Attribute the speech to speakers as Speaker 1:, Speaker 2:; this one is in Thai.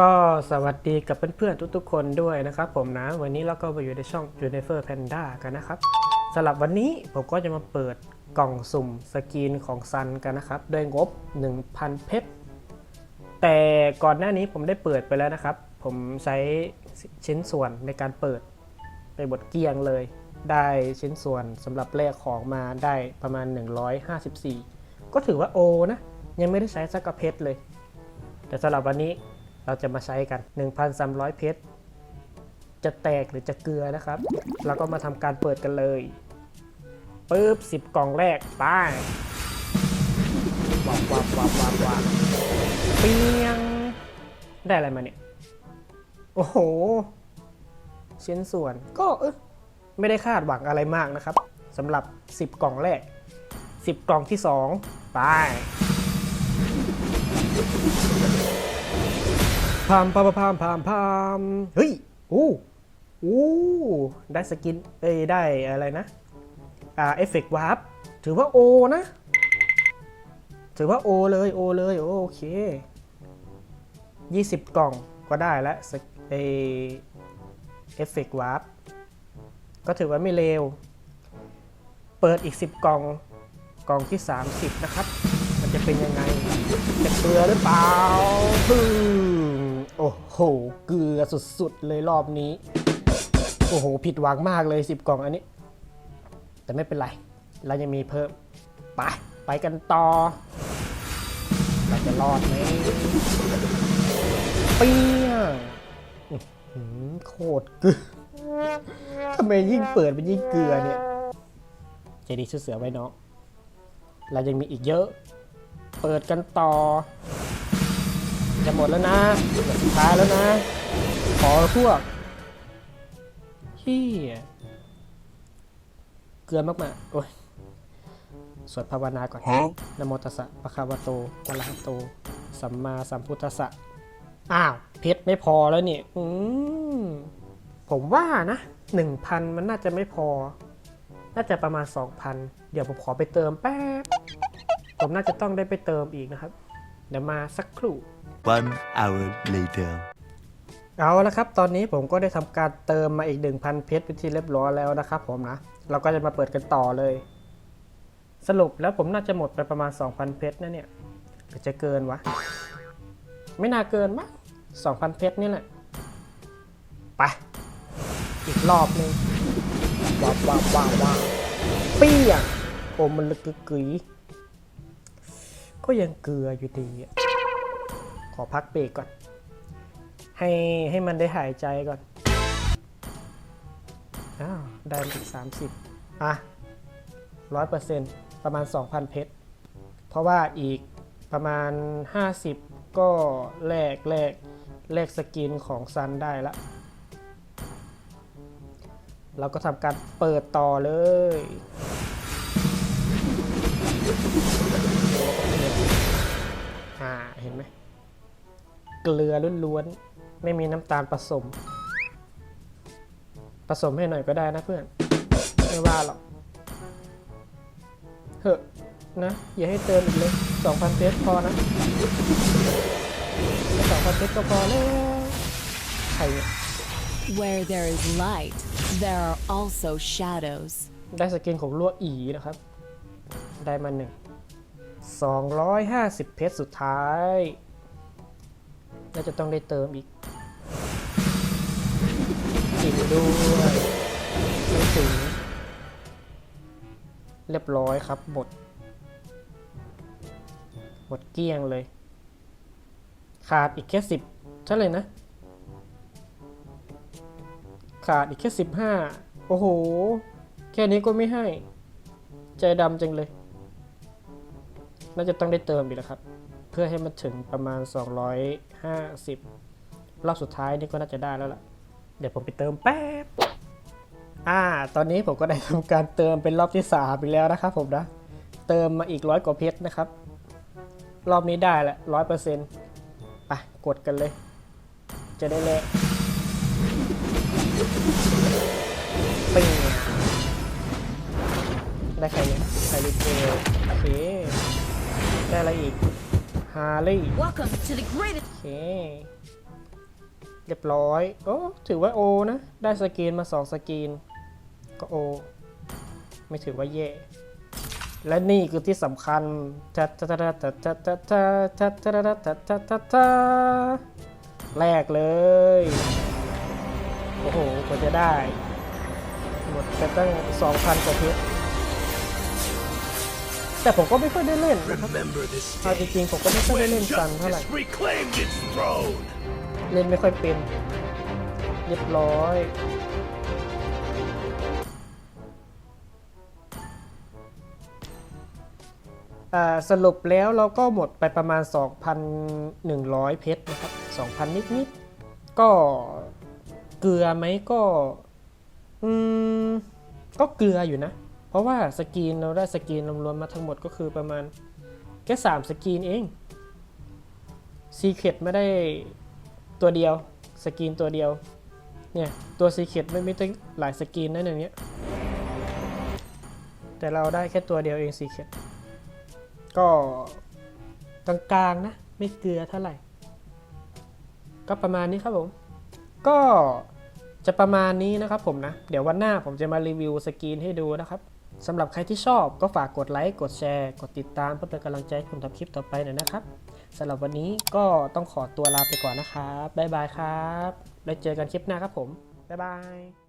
Speaker 1: ก็สวัสดีกับเพื่อนๆทุกๆคนด้วยนะครับผมนะ วันนี้เราก็มาอยู่ในช่อง j u n i f e r Panda กันนะครับสำหรับวันนี้ผมก็จะมาเปิดกล่องสุ่มสกรีนของซันกันนะครับ ด้วยงบ 1,000 เพชร แต่ก่อนหน้านี้ผมได้เปิดไปแล้วนะครับ ผมใช้ชิ้นส่วนในการเปิดไปบทเกลียงเลย ได้ชิ้นส่วนสำหรับแลกของมาได้ประมาณ 154 ก็ถือว่าโอนะ ยังไม่ได้ใช้สักกระเพชรเลย แต่สำหรับวันนี้ เราจะมาใช้กัน 1,300 เพชร จะแตกหรือจะเกลือนะครับ เราก็มาทำการเปิดกันเลยปึ๊บ10 กล่องแรกไป้าวับวับวับวับวับเปียง ได้อะไรมาเนี่ย โอ้โห ชิ้นส่วนก็เออไม่ได้คาดหวังอะไรมากนะครับสำหรับ 10 กล่องแรก 10 กล่องที่ 2 ไป พามพามพามพามพามเฮ้ยอู้อู้ได้สกินเอ้ยได้อะไรนะอ่าเอฟเฟกต์วาร์ปถือว่าโอนะ ถือว่าโอเลยโอเลยโอเค 20 กล่องก็ได้แล้วเอเอฟเฟกต์วาร์ปก็ถือว่าไม่เลว เปิดอีก 10 กล่องกล่องที่ 30 นะครับ มันจะเป็นยังไงจะเกลือหรือเปล่า โอ้โห เกลือสุดๆ เลยรอบนี้ โอ้โห ผิดหวังมากเลย 10 กล่องอันนี้ แต่ไม่เป็นไร เรายังมีเพิ่ม ไป ไปกันต่อ เราจะรอดไหมเปี้ยงโคตรเกลือทำไมยิ่งเปิดมันยิ่งเกลือเนี่ยใจดีชื่อเสือไว้เนาะเรายังมีอีกเยอะ เปิดกันต่อ จะหมดแล้วนะเหลือสุดท้ายแล้วนะ ขอพวกเฮียเกลือมากๆโอ้ยสวดภาวนาก่อนนะโมตัสสะปะคะวะโตอะระหะโต สัมมาสัมพุทธัสสะ อ้าว เพชรไม่พอแล้วเนี่ยอืมผมว่านะหนึ่งพันมันน่าจะไม่พอ น่าจะประมาณ2,000เดี๋ยวผมขอไปเติมแป๊บ ผมน่าจะต้องได้ไปเติมอีกนะครับ เดี๋ยวมาสักครู่
Speaker 2: One hour later.
Speaker 1: เอาละครับ ตอนนี้ผมก็ได้ทำการเติมมาอีก 1,000 เพชรเป็นที่เรียบร้อยแล้วนะครับผมนะ เราก็จะมาเปิดกันต่อเลย สรุปแล้วผมน่าจะหมดไปประมาณ 2,000 เพชรนะเนี่ยหรือจะเกินวะ ไม่น่าเกินมั้ง2,000 เพชรนี่แหละ ไป อีกรอบหนึงว้าวว้าวว้าวว้าวเปี้ยงโอ้มันลึกกึกกึ๋ย ก็ยังเกลืออยู่ดีขอพักเบรกก่อน ให้ให้มันได้หายใจก่อนอ้าวได้อีก 30 อะร้อยเปอร์เซ็นต์ประมาณ 2,000 เพชร เพราะว่าอีกประมาณ 50 ก็แลกแลกแลกสกินของซันได้ละเราก็ทำการเปิดต่อเลย อ่าเห็นไหมเกลือล้วนๆไม่มีน้ำตาลผสม ผสมให้หน่อยก็ได้นะเพื่อน ไม่ว่าหรอกเถอะนะ อย่าให้เติมอีกเลย2,000เพชรพอนะแค่2,000เพชรก็พอแล้วใครเนี่ย
Speaker 3: Where there is light, there are also shadows.
Speaker 1: ได้สกินของลั่วอีนะครับ ได้มาหนึ่ง 250 เพชรสุดท้ายน่าจะต้องได้เติมอีกจริงด้วยไม่ถึงเรียบร้อยครับหมดหมดเกลี้ยงเลย ขาดอีกแค่สิบเท่าไหร่นะ ขาดอีกแค่สิบห้าโอ้โห แค่นี้ก็ไม่ให้ ใจดำจังเลย น่าจะต้องได้เติมอีกแล้วครับ เพื่อให้มันถึงประมาณ 250 รอบสุดท้ายนี่ก็น่าจะได้แล้วล่ะ เดี๋ยวผมไปเติมแป๊บ อ่า ตอนนี้ผมก็ได้ทำการเติมเป็นรอบที่3อีกแล้วนะครับผมนะ เติมมาอีกร้อยกว่าเพชรนะครับ รอบนี้ได้ละร้อยเปอร์เซ็นต์ไปกดกันเลย จะได้แลกปิ้งได้ใครเนี่ยไคลิเทลโอ ได้อะไรอีกฮาร์ลี่โอเคเรียบร้อยโอ้ถือว่าโอนะ ได้สกินมาสองสกินก็โอ ไม่ถือว่าแย่ และนี่คือที่สำคัญแรกเลย โอ้โหกว่าจะได้ หมดไปตั้ง2,000กว่าเพชร แต่ผมก็ไม่ค่อยได้เล่นนะครับ
Speaker 4: Remember this
Speaker 1: เอาจ
Speaker 4: day
Speaker 1: ริงๆผมก็ไม่ค่อยได้
Speaker 4: when
Speaker 1: เล่นซันเท่าไหร่
Speaker 4: justice reclaimed its throne.
Speaker 1: เล่นไม่ค่อยเป็น เรียบร้อยอ่าสรุปแล้วเราก็หมดไปประมาณ 2,100 เพชรนะครับ 2,000 นิดๆ ก็เกลือไหมก็ อืม ก็เกลืออยู่นะเพ ราะว่าสกรีนเราได้สกรีนรวมๆมาทั้งหมดก็คือประมาณแค่3สกรีนเองซีเคดไม่ได้ตัวเดียวสกรีนตัวเดียวเนี่ยตัวซีเคดไม่ไม่ต้องหลายสกรีนนะอย่างเนี้ยแต่เราได้แค่ตัวเดียวเองซีเคดก็กลางๆนะไม่เกลือเท่าไหร่ ก็ประมาณนี้ครับผม ก็จะประมาณนี้นะครับผมนะ เดี๋ยววันหน้าผมจะมารีวิวสกรีนให้ดูนะครับ สำหรับใครที่ชอบก็ฝากกดไลค์กดแชร์ กดติดตามเพื่อเป็นกำลังใจให้ผมทำคลิปต่อไปหน่อยนะครับสำหรับวันนี้ก็ต้องขอตัวลาไปก่อนนะครับบ๊ายบายครับ แล้วเจอกันคลิปหน้าครับผมบ๊ายบาย